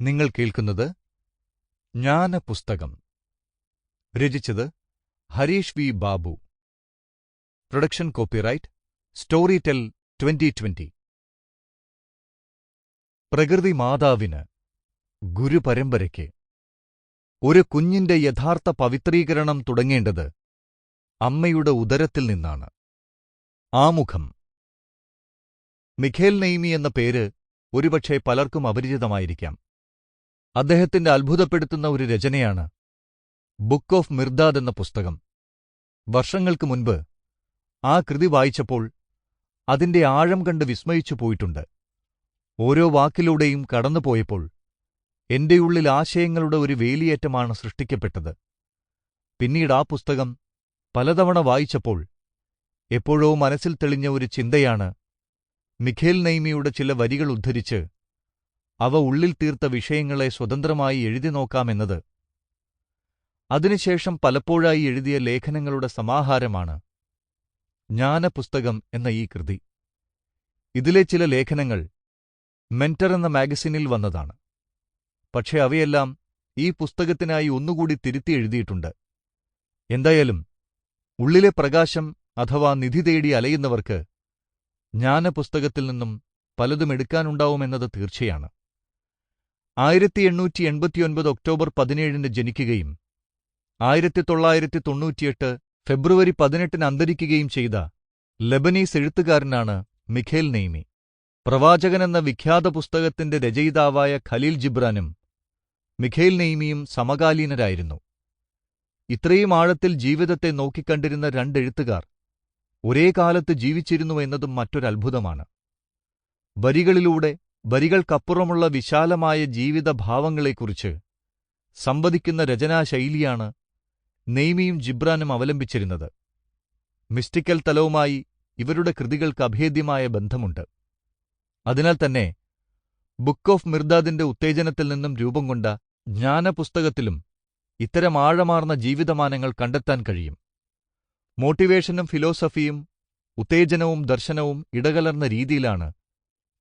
നിങ്ങൾ കേൾക്കുന്നത് ജ്ഞാനപുസ്തകം. രചിച്ചത് Harish V. Babu. Production copyright Storytel twenty twenty. പ്രകൃതി മാതാവിന് ഗുരുപരമ്പരയ്ക്ക് ഒരു കുഞ്ഞിന്റെ യഥാർത്ഥ പവിത്രീകരണം തുടങ്ങേണ്ടത് അമ്മയുടെ ഉദരത്തിൽ നിന്നാണ്. ആമുഖം. മിഖേൽ നെയ്മി എന്ന പേര് ഒരുപക്ഷെ പലർക്കും അപരിചിതമായിരിക്കാം. അദ്ദേഹത്തിന്റെ അത്ഭുതപ്പെടുത്തുന്ന ഒരു രചനയാണ് ബുക്ക് ഓഫ് മിർദാദ് എന്ന പുസ്തകം. വർഷങ്ങൾക്ക് മുൻപ് ആ കൃതി വായിച്ചപ്പോൾ അതിന്റെ ആഴം കണ്ട് വിസ്മയിച്ചു പോയിട്ടുണ്ട്. ഓരോ വാക്കിലൂടെയും കടന്നുപോയപ്പോൾ എന്റെ ഉള്ളിൽ ആശയങ്ങളുടെ ഒരു വേലിയേറ്റമാണ് സൃഷ്ടിക്കപ്പെട്ടത്. പിന്നീട് ആ പുസ്തകം പലതവണ വായിച്ചപ്പോൾ എപ്പോഴോ മനസ്സിൽ തെളിഞ്ഞ ഒരു ചിന്തയാണ് മിഖേൽ നൈമിയുടെ ചില വരികൾ ഉദ്ധരിച്ച് അവ ഉള്ളിൽ തീർത്ത വിഷയങ്ങളെ സ്വതന്ത്രമായി എഴുതി നോക്കാമെന്നത്. അതിനുശേഷം പലപ്പോഴായി എഴുതിയ ലേഖനങ്ങളുടെ സമാഹാരമാണ് ജ്ഞാനപുസ്തകം എന്ന ഈ കൃതി. ഇതിലെ ചില ലേഖനങ്ങൾ മെന്റർ എന്ന മാഗസിനിൽ വന്നതാണ്. പക്ഷേ അവയെല്ലാം ഈ പുസ്തകത്തിനായി ഒന്നുകൂടി തിരുത്തി എഴുതിയിട്ടുണ്ട്. എന്തായാലും ഉള്ളിലെ പ്രകാശം അഥവാ നിധി തേടി അലയുന്നവർക്ക് ജ്ഞാനപുസ്തകത്തിൽ നിന്നും പലതും എടുക്കാനുണ്ടാവുമെന്നത് തീർച്ചയാണ്. ആയിരത്തി എണ്ണൂറ്റി എൺപത്തിയൊൻപത് ഒക്ടോബർ പതിനേഴിന് ജനിക്കുകയും ആയിരത്തി തൊള്ളായിരത്തി തൊണ്ണൂറ്റിയെട്ട് ഫെബ്രുവരി പതിനെട്ടിന് അന്തരിക്കുകയും ചെയ്ത ലെബനീസ് എഴുത്തുകാരനാണ് മിഖേൽ നെയ്മി. പ്രവാചകനെന്ന വിഖ്യാത പുസ്തകത്തിന്റെ രചയിതാവായ ഖലീൽ ജിബ്രാനും മിഖേൽ നെയ്മിയും സമകാലീനരായിരുന്നു. ഇത്രയും ആഴത്തിൽ ജീവിതത്തെ നോക്കിക്കണ്ടിരുന്ന രണ്ടെഴുത്തുകാർ ഒരേ കാലത്ത് ജീവിച്ചിരുന്നു എന്നതും മറ്റൊരത്ഭുതമാണ്. വരികളിലൂടെ വരികൾക്കപ്പുറമുള്ള വിശാലമായ ജീവിതഭാവങ്ങളെക്കുറിച്ച് സംവദിക്കുന്ന രചനാശൈലിയാണ് നെയ്മിയും ജിബ്രാനും അവലംബിച്ചിരുന്നത്. മിസ്റ്റിക്കൽ തലവുമായി ഇവരുടെ കൃതികൾക്ക് അഭേദ്യമായ ബന്ധമുണ്ട്. അതിനാൽ തന്നെ ബുക്ക് ഓഫ് മിർദാദിന്റെ ഉത്തേജനത്തിൽ നിന്നും രൂപം കൊണ്ട ജ്ഞാനപുസ്തകത്തിലും ഇത്തരം ആഴമാർന്ന ജീവിതമാനങ്ങൾ കണ്ടെത്താൻ കഴിയും. മോട്ടിവേഷനും ഫിലോസഫിയും ഉത്തേജനവും ദർശനവും ഇടകലർന്ന രീതിയിലാണ്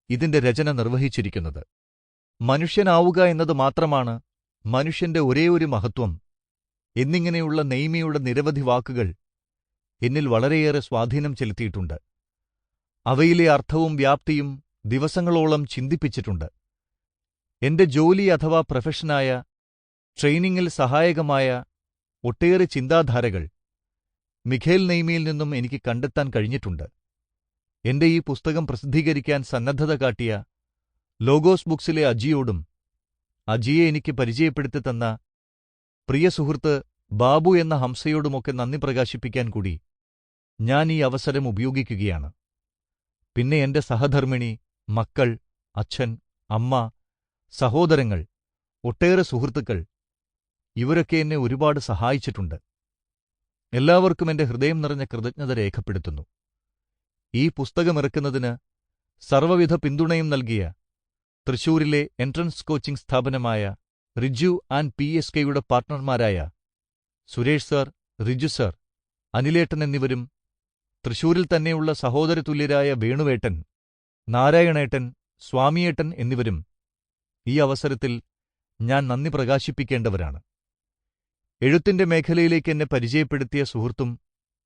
ഇതിന്റെ രചന നിർവഹിച്ചിരിക്കുന്നത്. മനുഷ്യനാവുക എന്നത് മാത്രമാണ് മനുഷ്യന്റെ ഒരേയൊരു മഹത്വം. എന്നിങ്ങനെയുള്ള നെയ്മിയുടെ നിരവധി വാക്കുകൾ എന്നിൽ വളരെയേറെ സ്വാധീനം ചെലുത്തിയിട്ടുണ്ട്. അവയിലെ അർത്ഥവും വ്യാപ്തിയും ദിവസങ്ങളോളം ചിന്തിപ്പിച്ചിട്ടുണ്ട്. എന്റെ ജോലി അഥവാ പ്രൊഫഷനായ ട്രെയിനിങ്ങിൽ സഹായകമായ ഒട്ടേറെ ചിന്താധാരകൾ മിഖേൽ നെയ്മിയിൽ നിന്നും എനിക്ക് കണ്ടെത്താൻ കഴിഞ്ഞിട്ടുണ്ട്. എന്റെ ഈ പുസ്തകം പ്രസിദ്ധീകരിക്കാൻ സന്നദ്ധത കാട്ടിയ ലോഗോസ് ബുക്സിലെ അജിയോടും അജിയെ എനിക്ക് പരിചയപ്പെടുത്തി തന്ന പ്രിയ സുഹൃത്ത് ബാബു എന്ന ഹംസയോടുമൊക്കെ നന്ദി പ്രകാശിപ്പിക്കാൻ കൂടി ഞാൻ ഈ അവസരം ഉപയോഗിക്കുകയാണ്. പിന്നെ എന്റെ സഹധർമ്മിണി മക്കൾ അച്ഛൻ അമ്മ സഹോദരങ്ങൾ ഒട്ടേറെ സുഹൃത്തുക്കൾ ഇവരൊക്കെ എന്നെ ഒരുപാട് സഹായിച്ചിട്ടുണ്ട്. എല്ലാവർക്കും എന്റെ ഹൃദയം നിറഞ്ഞ കൃതജ്ഞത രേഖപ്പെടുത്തുന്നു. ഈ പുസ്തകമിറക്കുന്നതിന് സർവവിധ പിന്തുണയും നൽകിയ തൃശൂരിലെ എൻട്രൻസ് കോച്ചിംഗ് സ്ഥാപനമായ റിജു ആൻഡ് പി എസ് കെയുടെ പാർട്ട്ണർമാരായ സുരേഷ് സർ റിജു സർ അനിലേട്ടൻ എന്നിവരും തൃശൂരിൽ തന്നെയുള്ള സഹോദരതുല്യരായ വേണുവേട്ടൻ നാരായണേട്ടൻ സ്വാമിയേട്ടൻ എന്നിവരും ഈ അവസരത്തിൽ ഞാൻ നന്ദി പ്രകാശിപ്പിക്കേണ്ടവരാണ്. എഴുത്തിന്റെ മേഖലയിലേക്ക് എന്നെ പരിചയപ്പെടുത്തിയ സുഹൃത്തും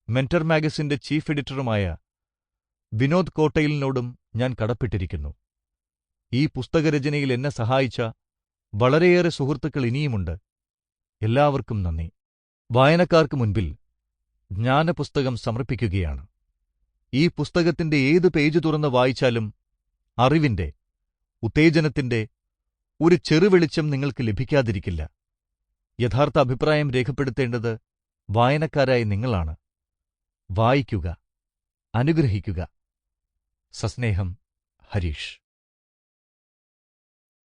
മെന്റർ മാഗസിന്റെ ചീഫ് എഡിറ്ററുമായ വിനോദ് കോട്ടയിലിനോടും ഞാൻ കടപ്പെട്ടിരിക്കുന്നു. ഈ പുസ്തകരചനയിൽ എന്നെ സഹായിച്ച വളരെയേറെ സുഹൃത്തുക്കൾ ഇനിയുമുണ്ട്. എല്ലാവർക്കും നന്ദി. വായനക്കാർക്ക് മുൻപിൽ ജ്ഞാനപുസ്തകം സമർപ്പിക്കുകയാണ്. ഈ പുസ്തകത്തിന്റെ ഏത് പേജ് തുറന്ന് വായിച്ചാലും അറിവിന്റെ ഉത്തേജനത്തിന്റെ ഒരു ചെറുവെളിച്ചം നിങ്ങൾക്ക് ലഭിക്കാതിരിക്കില്ല. യഥാർത്ഥ അഭിപ്രായം രേഖപ്പെടുത്തേണ്ടത് വായനക്കാരായ നിങ്ങളാണ്. വായിക്കുക അനുഗ്രഹിക്കുക. സസ്നേഹം ഹരീഷ്.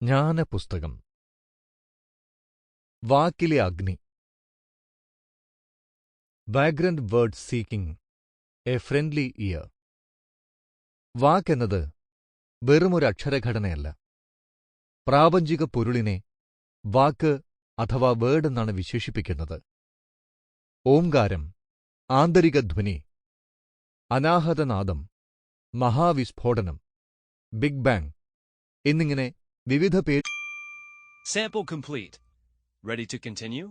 ജ്ഞാനപുസ്തകം. വാക്കിലെ അഗ്നി. Vagrant word seeking a friendly ear വാക്കെന്നത് വെറുമൊരു അക്ഷരഘടനയല്ല. പ്രാപഞ്ചിക പൊരുളിനെ വാക്ക് അഥവാ വേർഡ് എന്നാണ് വിശേഷിപ്പിക്കുന്നത്. ഓംകാരം ആന്തരിക ധ്വനി അനാഹതനാദം മഹാവിസ്ഫോടനം ബിഗ് ബാങ് എന്നിങ്ങനെ വിവിധ പേര് sample complete ready to continue